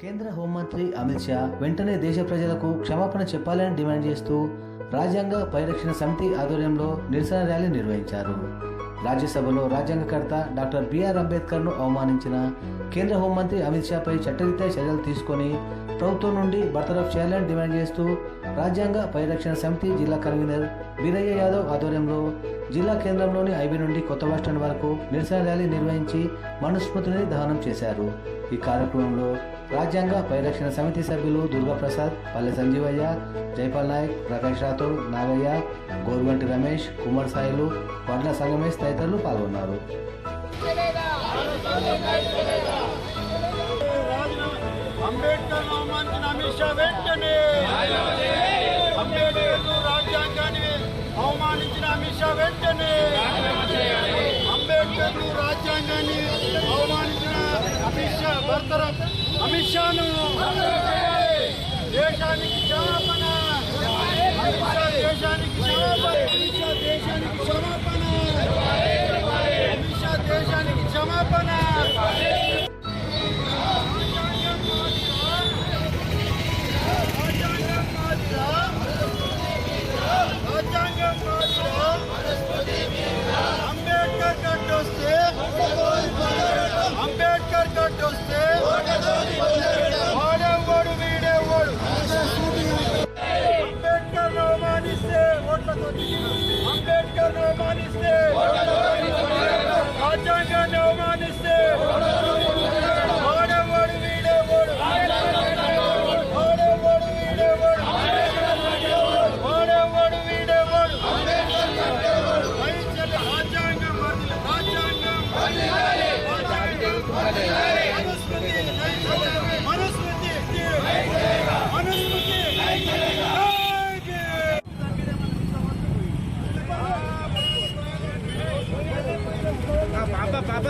కేంద్ర హోంమంత్రి అమిత్ షా వెంటనే దేశ ప్రజలకు క్షమాపణ చెప్పాలని డిమాండ్ చేస్తూ రాజ్యాంగ పరిరక్షణ సమితి ఆధ్వర్యంలో నిరసన ర్యాలీ నిర్వహించారు. రాజ్యసభలో రాజ్యాంగకర్త డాక్టర్ బిఆర్ అంబేద్కర్ను అవమానించిన కేంద్ర హోంమంత్రి అమిత్ షాపై చట్టరీత్యా చర్యలు తీసుకొని ప్రభుత్వం నుండి బర్తరఫ్ చేయాలని డిమాండ్ చేస్తూ రాజ్యాంగ పరిరక్షణ సమితి జిల్లా కన్వీనర్ వీరయ్య యాదవ్ ఆధ్వర్యంలో జిల్లా కేంద్రంలోని ఐబీ నుండి కొత్త బస్టాండ్ వరకు నిరసన ర్యాలీ నిర్వహించి మనుస్మృతిని దహనం చేశారు. ఈ కార్యక్రమంలో రాజ్యాంగ పరిరక్షణ సమితి సభ్యులు దుర్గాప్రసాద్ పల్లె సంజీవయ్య జైపాల్ నాయక్ ప్రకాష్ రాథోడ్ నాగయ్య గోరుగంటి రమేష్ కుమార్ సాయిలు వడ్ల సంగమేష్ తదితరులు పాల్గొన్నారు. అంబేద్కర్ అవమానించిన అమిత్ షా వెంటనే అంబేద్కర్ రాజ్యాంగాన్ని అవమానించిన అమిత్ షా వెంటనే అమిత్ షా బర్తరఫ్ అమిత్ షాను. దేశానికి క్షమాపణ. అమిత్ షా దేశానికి క్షమాపణ.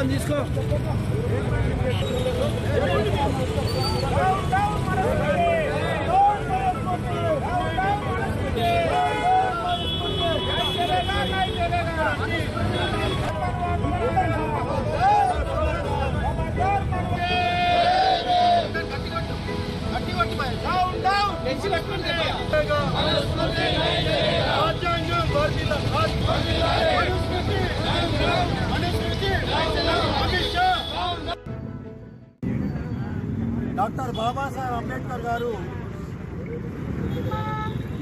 పాప పాపని తీసుకో రాజ్యాంగం వర్ధిల్ల, డాక్టర్ బాబాసాహెబ్ అంబేద్కర్ గారు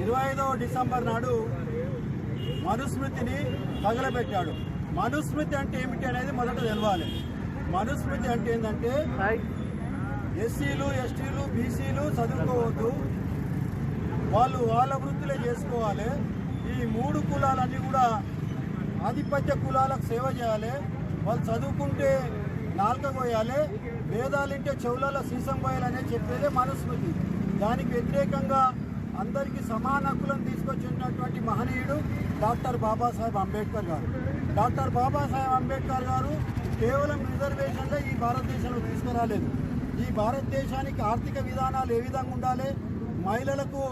ఇరవై ఐదవ డిసెంబర్ నాడు మనుస్మృతిని తగలబెట్టాడు మనుస్మృతి అంటే ఏమిటి అనేది మొదట తెలవాలి. మనుస్మృతి అంటే ఏంటంటే ఎస్సీలు ఎస్టీలు బీసీలు చదువుకోవద్దు. వాళ్ళు వాళ్ళ వృత్తులే చేసుకోవాలి. ఈ మూడు కులాలన్నీ కూడా ఆధిపత్య కులాలకు సేవ చేయాలి. వాళ్ళు చదువుకుంటే నాలుక పోయాలి వేదాలంటే చెవులలో సీసం పోయాలనే చెప్పేదే మనుస్మృతి. దానికి వ్యతిరేకంగా అందరికీ సమాన హక్కులను తీసుకొచ్చినటువంటి మహనీయుడు డాక్టర్ బాబాసాహెబ్ అంబేద్కర్ గారు. డాక్టర్ బాబాసాహెబ్ అంబేద్కర్ గారు కేవలం రిజర్వేషన్గా ఈ భారతదేశంలో తీసుకురాలేదు. ఈ భారతదేశానికి ఆర్థిక విధానాలు ఏ విధంగా ఉండాలి? మహిళలకు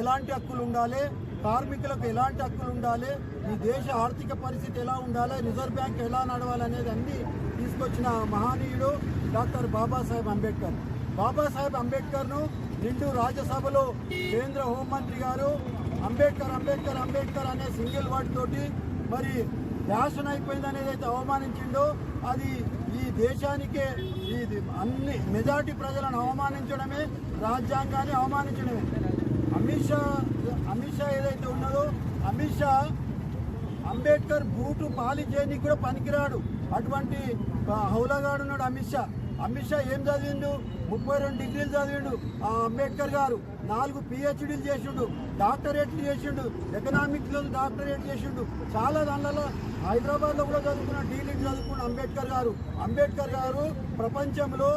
ఎలాంటి హక్కులు ఉండాలి? కార్మికులకు ఎలాంటి హక్కులు ఉండాలి? ఈ దేశ ఆర్థిక పరిస్థితి ఎలా ఉండాలి? రిజర్వ్ బ్యాంక్ ఎలా నడవాలి అనేది అన్ని తీసుకొచ్చిన మహనీయుడు డాక్టర్ బాబాసాహెబ్ అంబేద్కర్. బాబాసాహెబ్ అంబేద్కర్ను నిండు రాజ్యసభలో కేంద్ర హోంమంత్రి గారు అంబేద్కర్ అంబేద్కర్ అంబేద్కర్ అనే సింగిల్ వర్డ్ తోటి మరి ఫ్యాషన్ అయిపోయింది అనేది అయితే అవమానించిండో. అది ఈ దేశానికే ఇది అన్ని మెజార్టీ ప్రజలను అవమానించడమే రాజ్యాంగాన్ని అవమానించడమే. అమిత్ షా అమిత్ షా ఏదైతే ఉన్నదో అమిత్ షా అంబేద్కర్ బూటు పాలిచేయనికి కూడా పనికిరాడు. అటువంటి ఆ, హౌలగాడు ఉన్నాడు అమిత్ షా. అమిత్ షా ఏం చదివిండు? ముప్పై రెండు డిగ్రీలు చదివిండు అంబేద్కర్ గారు. నాలుగు పిహెచ్డీలు చేసిండు డాక్టరేట్లు చేసిండు ఎకనామిక్స్లో డాక్టరేట్ చేసిండు. చాలా దానిలలో హైదరాబాద్లో కూడా చదువుకున్న డీలీట్ చదువుకున్న అంబేద్కర్ గారు. అంబేద్కర్ గారు ప్రపంచంలో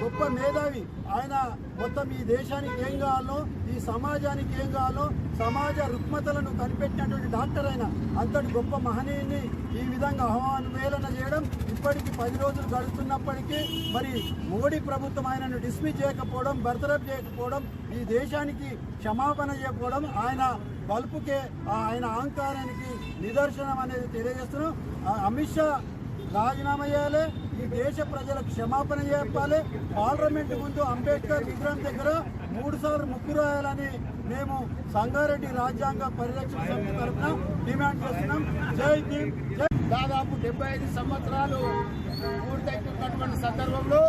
గొప్ప మేధావి. ఆయన మొత్తం ఈ దేశానికి ఏం కావాలో ఈ సమాజానికి ఏం కావాలో సమాజ రుగ్మతలను కనిపెట్టినటువంటి డాక్టర్ అయిన అంతటి గొప్ప మహనీయుని ఈ విధంగా అవమానవేలన చేయడం ఇప్పటికి పది రోజులు గడుస్తున్నప్పటికీ మరి మోడీ ప్రభుత్వం ఆయనను డిస్మిస్ చేయకపోవడం బర్తరఫ్ చేయకపోవడం ఈ దేశానికి క్షమాపణ చేయకపోవడం ఆయన బల్పుకే ఆ ఆయన అహంకారానికి నిదర్శనం అనేది తెలియజేస్తున్నాం. అమిత్ షా రాజీనామా చేయాలి ఈ దేశ ప్రజలకు క్షమాపణ చెప్పాలి. పార్లమెంట్ ముందు అంబేద్కర్ విగ్రహం దగ్గర మూడు సార్లు ముక్కు రాయాలని మేము సంగారెడ్డి రాజ్యాంగ పరిరక్షణ సమితి తరఫున డిమాండ్ చేస్తున్నాం. జై భీమ్ జై దాదాపు డెబ్బై ఐదు సంవత్సరాలు పూర్తయితున్నటువంటి సందర్భంలో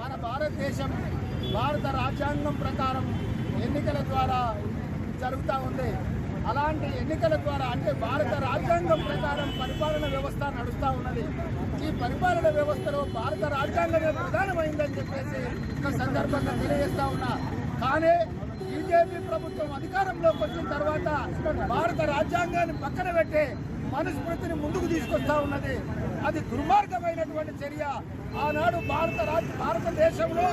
మన భారతదేశం భారత రాజ్యాంగం ప్రకారం ఎన్నికల ద్వారా జరుగుతూ ఉంది. అలాంటి ఎన్నికల ద్వారా అంటే భారత రాజ్యాంగం ప్రకారం పరిపాలన వ్యవస్థ నడుస్తూ ఉన్నది. ఈ పరిపాలన వ్యవస్థలో భారత రాజ్యాంగమే ప్రధానమైందని చెప్పేసి ఒక సందర్భంగా తెలియజేస్తా ఉన్నా. కానీ బీజేపీ ప్రభుత్వం అధికారంలోకి వచ్చిన తర్వాత భారత రాజ్యాంగాన్ని పక్కన పెట్టి మనుస్మృతిని ముందుకు తీసుకొస్తా ఉన్నది. అది దుర్మార్గమైనటువంటి చర్య. ఆనాడు భారత రాజ భారతదేశంలో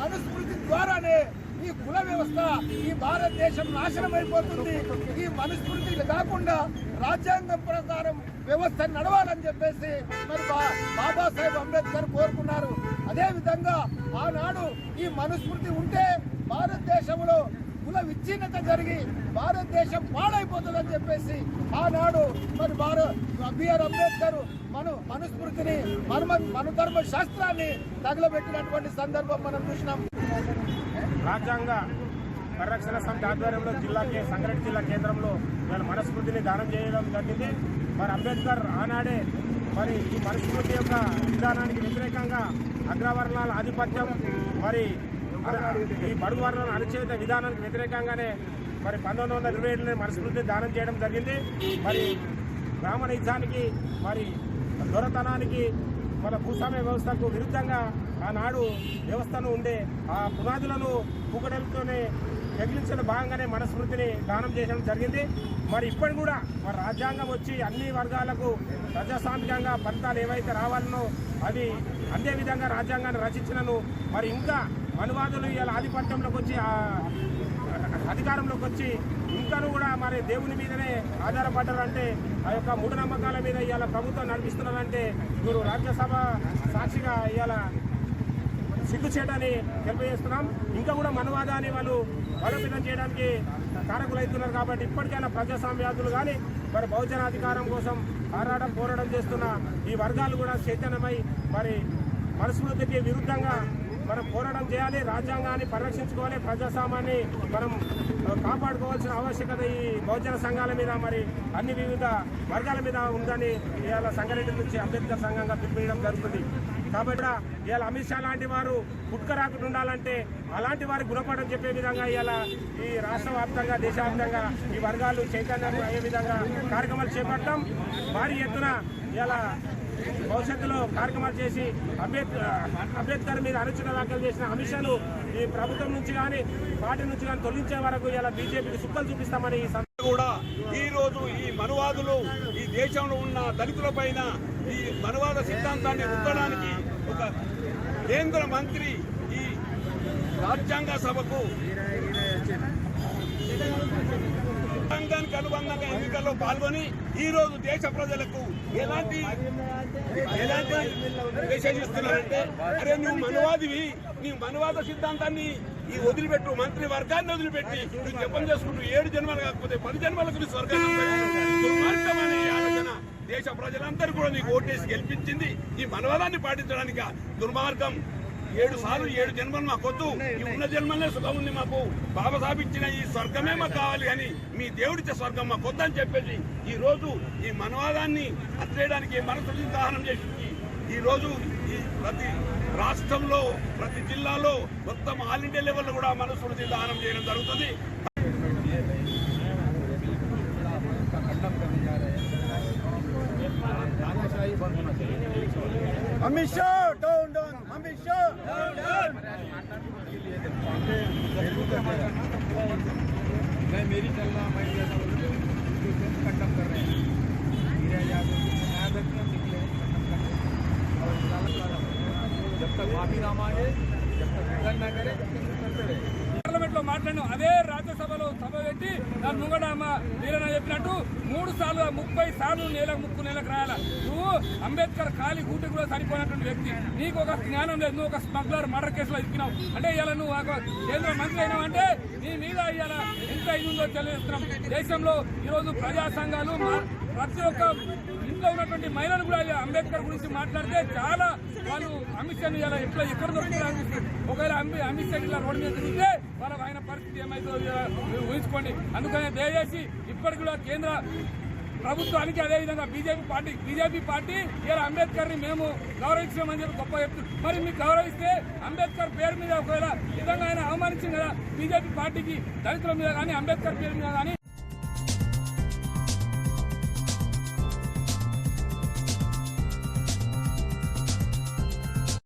మనుస్మృతి ద్వారానే ఈ కుల వ్యవస్థ ఈ భారతదేశం నాశనం అయిపోతుంది ఈ మనుస్మృతి కాకుండా రాజ్యాంగం ప్రకారం వ్యవస్థ నడవాలని చెప్పేసి మరి బా- బాబాసాహెబ్ అంబేద్కర్ కోరుకున్నారు. అదే విధంగా ఆనాడు ఈ మనుస్మృతి ఉంటే భారతదేశంలో కుల విచ్ఛిన్నత జరిగి భారతదేశం పాడైపోతుందని చెప్పేసి ఆనాడు మరి భారత్ బిఆర్ అంబేద్కర్ మన మనుస్మృతిని మన మనుధర్మ శాస్త్రాన్ని తగలబెట్టినటువంటి సందర్భం మనం చూసినాం. రాజ్యాంగ పరిరక్షణ సమితి ఆధ్వర్యంలో జిల్లాకి సంగారెడ్డి జిల్లా కేంద్రంలో ఇవాళ మనస్మృతిని దానం చేయడం జరిగింది. మరి అంబేద్కర్ ఆనాడే మరి ఈ మనస్మృతి యొక్క విధానానికి వ్యతిరేకంగా అగ్రవర్ణాల ఆధిపత్యం మరి ఈ బడుగు వర్ణాల అణచివేత విధానానికి వ్యతిరేకంగానే మరి పంతొమ్మిది వందల ఇరవై ఏడులో మనస్మృతిని దానం చేయడం జరిగింది. మరి బ్రాహ్మణ యుద్ధానికి మరి దొరతనానికి మన భూస్వామ్య వ్యవస్థకు విరుద్ధంగా ఆనాడు వ్యవస్థను ఉండే ఆ పునాదులను పూకడలతోనే తగిలించిన భాగంగానే మనస్మృతిని దానం చేయడం జరిగింది. మరి ఇప్పటి కూడా మరి రాజ్యాంగం వచ్చి అన్ని వర్గాలకు ప్రజాస్వామికంగా ఫలితాలు ఏవైతే రావాలనో అవి అందే విధంగా రాజ్యాంగాన్ని రచించినను. మరి ఇంకా మనువాదులు ఇలా ఆధిపత్యంలోకి వచ్చి ఆ అధికారంలోకి వచ్చి ఇంకాను కూడా మరి దేవుని మీదనే ఆధారపడ్డారంటే ఆ యొక్క మూఢనమ్మకాల మీద ఇవాళ ప్రభుత్వం నడిపిస్తున్నారంటే మీరు రాజ్యసభ సాక్షిగా ఇవాళ సిగ్గుచేటని తెలియజేస్తున్నాం. ఇంకా కూడా మనవాదాన్ని వాళ్ళు బలోపేతం చేయడానికి కారకులవుతున్నారు కాబట్టి ఇప్పటికైనా ప్రజాస్వామ్యాదులు కానీ మరి బహుజనాధికారం కోసం ఆరాటం పోరాటం చేస్తున్న ఈ వర్గాలు కూడా చైతన్యమై మరి మనస్మృతికి విరుద్ధంగా మనం పోరాటం చేయాలి రాజ్యాంగాన్ని పరిరక్షించుకోవాలి ప్రజాస్వామ్యాన్ని మనం కాపాడుకోవాల్సిన ఆవశ్యకత ఈ బహుజన సంఘాల మీద మరి అన్ని వివిధ వర్గాల మీద ఉందని ఇవాళ సంగారెడ్డి నుంచి అంబేద్కర్ సంఘంగా పిలిపించడం జరుగుతుంది. కాబట్టి ఇవాళ అమిత్ షా లాంటి వారు పుట్టుకరాకుండా ఉండాలంటే అలాంటి వారి గుణపడని చెప్పే విధంగా ఇవాళ ఈ రాష్ట్ర వ్యాప్తంగా దేశవ్యాప్తంగా ఈ వర్గాలు చైతన్యం అయ్యే విధంగా కార్యక్రమాలు చేపట్టడం భారీ ఎత్తున ఇలా భవిష్యత్తులో కార్యక్రమాలు చేసి అంబేద్కర్ అంబేద్కర్ మీద అనుచిత వ్యాఖ్యలు చేసిన అమిత్ షాను ఈ ప్రభుత్వం నుంచి కానీ పార్టీ నుంచి కానీ తొలగించే వరకు ఇలా బీజేపీకి సుక్కలు చూపిస్తామని ఈ సందర్భంగా కూడా ఈ రోజు ఈ మనువాదులు ఈ దేశంలో ఉన్న దళితుల పైన ఈ మనువాద సిద్ధాంతాన్ని రుద్దడానికి ఒక కేంద్ర మంత్రి ఈ రాజ్యాంగ సభకు రాజ్యాంగానికి అనుబంధంగా ఎన్నికల్లో పాల్గొని ఈ రోజు దేశ ప్రజలకు ఎలాంటి ఎలాంటి మెసేజ్ ఇస్తున్నారంటే అరే నువ్వు మనవాదివి నీ మనవాద సిద్ధాంతాన్ని ఈ వదిలిపెట్టు మంత్రి వర్గాన్ని వదిలిపెట్టి నువ్వు జపం చేసుకుంటూ ఏడు జన్మలు కాకపోతే పది జన్మలకు నీ స్వర్గాన్ని ఆలోచన దేశ ప్రజలందరూ కూడా నీకు ఓటేసి గెలిపించింది. ఈ మనవాదాన్ని పాటించడానికి? దుర్మార్గం. ఏడు సార్లు ఏడు జన్మలు మాకొద్దు ఈ ఉన్న జన్మలే సుఖం ఉంది మాకు. బాబాసాహెబ్ ఇచ్చిన ఈ స్వర్గమే మాకు కావాలి అని మీ దేవుడిచ్చే స్వర్గం మాకు వద్దని చెప్పేసి ఈ రోజు ఈ మనవాదాన్ని అట్లేయడానికి మనసు దహనం చేసి ఈ రోజు ఈ ప్రతి రాష్ట్రంలో ప్రతి జిల్లాలో మొత్తం ఆల్ ఇండియా లెవెల్లో కూడా మనస్మృతి దానం చేయడం జరుగుతుంది. అమిత్ షా! मैं मेरी चलना मैं जैसा बोलूं, उसको खत्म कर रहे हैं हीरा यादव के न्यायाधीश में निकले खत्म कर रहे हैं और इंशाल्लाह जब तक माफी ना मांगे जब तक रिटर्न ना करे तब तक करते रहे పార్లమెంట్ లో మాట్లాడిన అదే రాజ్యసభలో సభ పెట్టి దాని ముంగడ అమ్మ వీరన్న చెప్పినట్టు మూడు సార్లు ముప్పై సార్లు నెలకు ముక్కు నెలకు రాయాల? నువ్వు అంబేద్కర్ ఖాళీ కూటి కూడా సరిపోయినటువంటి వ్యక్తి. నీకు ఒక జ్ఞానం లేదు నువ్వు ఒక స్మగ్లర్ మర్డర్ కేసులో ఇచ్చినావు అంటే ఇలా నువ్వు ఒక కేంద్ర మంత్రి అయినావు అంటే నీ మీద ఇవాళ ఎంత ఇది ఉందో తెలియజేస్తున్నాం. దేశంలో ఈరోజు ప్రజా సంఘాలు ప్రతి ఒక్క ఇంట్లో ఉన్నటువంటి మహిళలు కూడా అంబేద్కర్ గురించి మాట్లాడితే చాలా వాళ్ళు అమిత్ షా ఇలా ఎట్లా ఎక్కడ దొరుకుతారో అనిపిస్తుంది ఒకవేళ అంబి- అమిత్ షా ఇట్లా రోడ్డు మీద తిరిగితే వాళ్ళకు ఆయన పరిస్థితి ఏమైతుందో ఊహించుకోండి. అందుకనే దయచేసి ఇప్పటికి కూడా కేంద్ర ప్రభుత్వానికి అదేవిధంగా బీజేపీ పార్టీ బీజేపీ పార్టీ ఇలా అంబేద్కర్ని మేము గౌరవించామని చెప్పి గొప్ప చెప్తున్నాం మరి మీకు గౌరవిస్తే అంబేద్కర్ పేరు మీద ఒకవేళ విధంగా ఆయన అవమానించింది కదా బీజేపీ పార్టీకి దళితుల మీద కానీ అంబేద్కర్ పేరు మీద కానీ